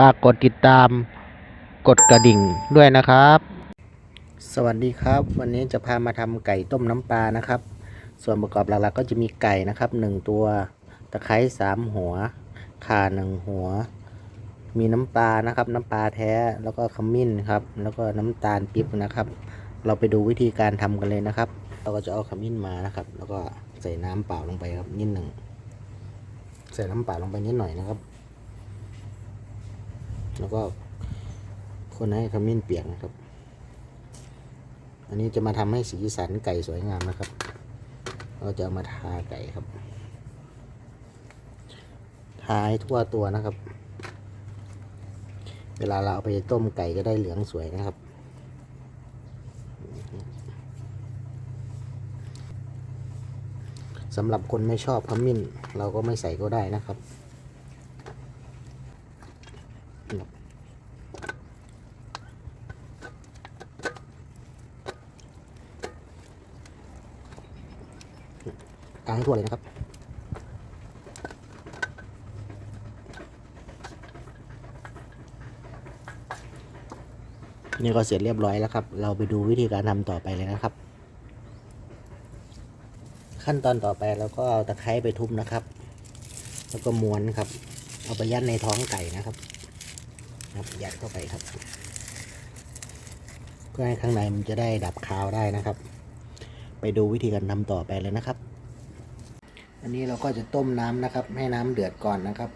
ฝากกดติดตาม กดกระดิ่งด้วยนะครับ สวัสดีครับ วันนี้จะพามาทำไก่ต้มน้ำปลานะครับ ส่วนประกอบหลักๆก็จะมีไก่นะครับหนึ่งตัวตะไคร้สามหัวข่าหนึ่งหัว มีน้ำปลานะครับ น้ำปลาแท้แล้วก็ขมิ้นครับ แล้วก็น้ำตาลปิ๊บนะครับ เราไปดูวิธีการทำกันเลยนะครับ เราก็จะเอาขมิ้นมานะครับ แล้วก็ใส่น้ำเปล่าลงไปครับนิดหนึ่งใส่น้ำเปล่าลงไปนิดหน่อยนะครับ แล้วก็คนให้ขมิ้นเปียกนะครับ อันนี้จะมาทำให้สีสันไก่สวยงามนะครับ เราจะามาทาไก่ครับ ทาให้ทั่วตัวนะครับ เวลาเราเอาไปต้มไก่ก็ได้เหลืองสวยนะครับสำหรับคนไม่ชอบขมิ้น เราก็ไม่ใส่ก็ได้นะครับ กางให้ทั่วเลยนะครับนี่ก็เสร็จเรียบร้อยแล้วครับ เราไปดูวิธีการทำต่อไปเลยนะครับ ขั้นตอนต่อไปเราก็เอาตะไคร้ไปทุบนะครับ แล้วก็ม้วนครับ เอาไปยัดในท้องไก่นะครับ ครับยัดเข้าไปครับ เพื่อให้ข้างในมันจะได้ดับคาวได้นะครับ ไปดูวิธีการทำต่อไปเลยนะครับ อันนี้เราก็จะต้มน้ำนะครับ ให้น้ำเดือดก่อนนะครับ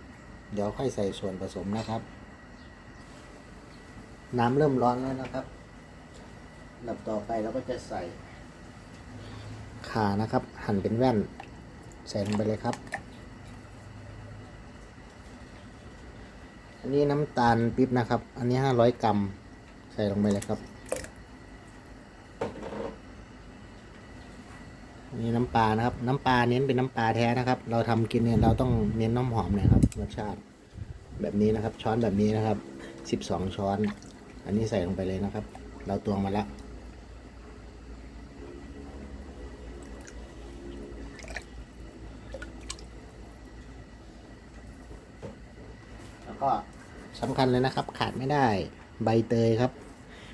เดี๋ยวค่อยใส่ส่วนผสมนะครับ น้ำเริ่มร้อนแล้วนะครับลำดับต่อไปเราก็จะใส่ขานะครับ หั่นเป็นแว่น ใส่ลงไปเลยครับ อันนี้น้ำตาลปิ๊บนะครับ อันนี้ห้าร้อยกรัม ใส่ลงไปเลยครับอันนี้น้ำปลานะครับ น้ำปลาเน้นเป็นน้ำปลาแท้นะครับ เราทำกินเนี่ยเราต้องเน้นน้ำหอมนะครับรสชาติแบบนี้นะครับ ช้อนแบบนี้นะครับสิบสองช้อน อันนี้ใส่ลงไปเลยนะครับ เราตวงมาแล้ว แล้ว ก็สำคัญเลยนะครับ ขาดไม่ได้ใบเตยครับ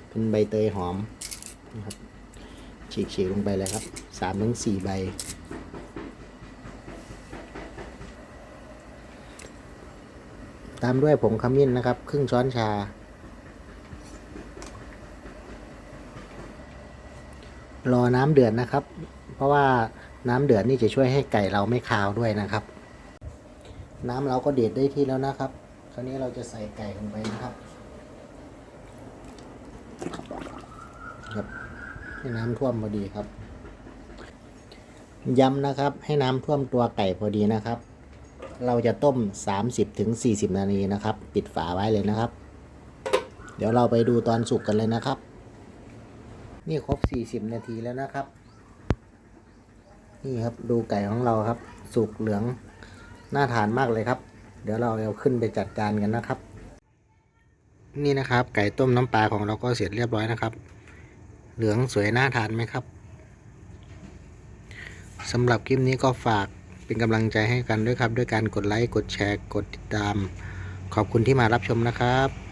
เป็นใบเตยหอมนะครับฉีกๆลงไปเลยครับสามถึงสี่ใบ ตามด้วยผงขมิ้นนะครับ ครึ่งช้อนชา รอน้ำเดือดนะครับ เพราะว่าน้ำเดือดนี่จะช่วยให้ไก่เราไม่คาวด้วยนะครับ น้ำเราก็เดือดได้ที่แล้วนะครับ คราวนี้เราจะใส่ไก่ลงไปนะครับครับให้น้ำท่วมพอดีครับย้ำนะครับ ให้น้ำท่วมตัวไก่พอดีนะครับ เราจะต้ม 30-40ถึง40 นาทีนะครับ ปิดฝาไว้เลยนะครับ เดี๋ยวเราไปดูตอนสุกกันเลยนะครับ นี่ครบ 40 นาทีแล้วนะครับ นี่ครับดูไก่ของเราครับ สุกเหลืองน่าทานมากเลยครับ เดี๋ยวเราเอาขึ้นไปจัดการกันนะครับ นี่นะครับ ไก่ต้มน้ำปลาของเราก็เสร็จเรียบร้อยนะครับ เหลืองสวยน่าทานไหมครับสำหรับคลิปนี้ก็ฝากเป็นกำลังใจให้กันด้วยครับ ด้วยการกดไลค์กดแชร์กดติดตาม ขอบคุณที่มารับชมนะครับ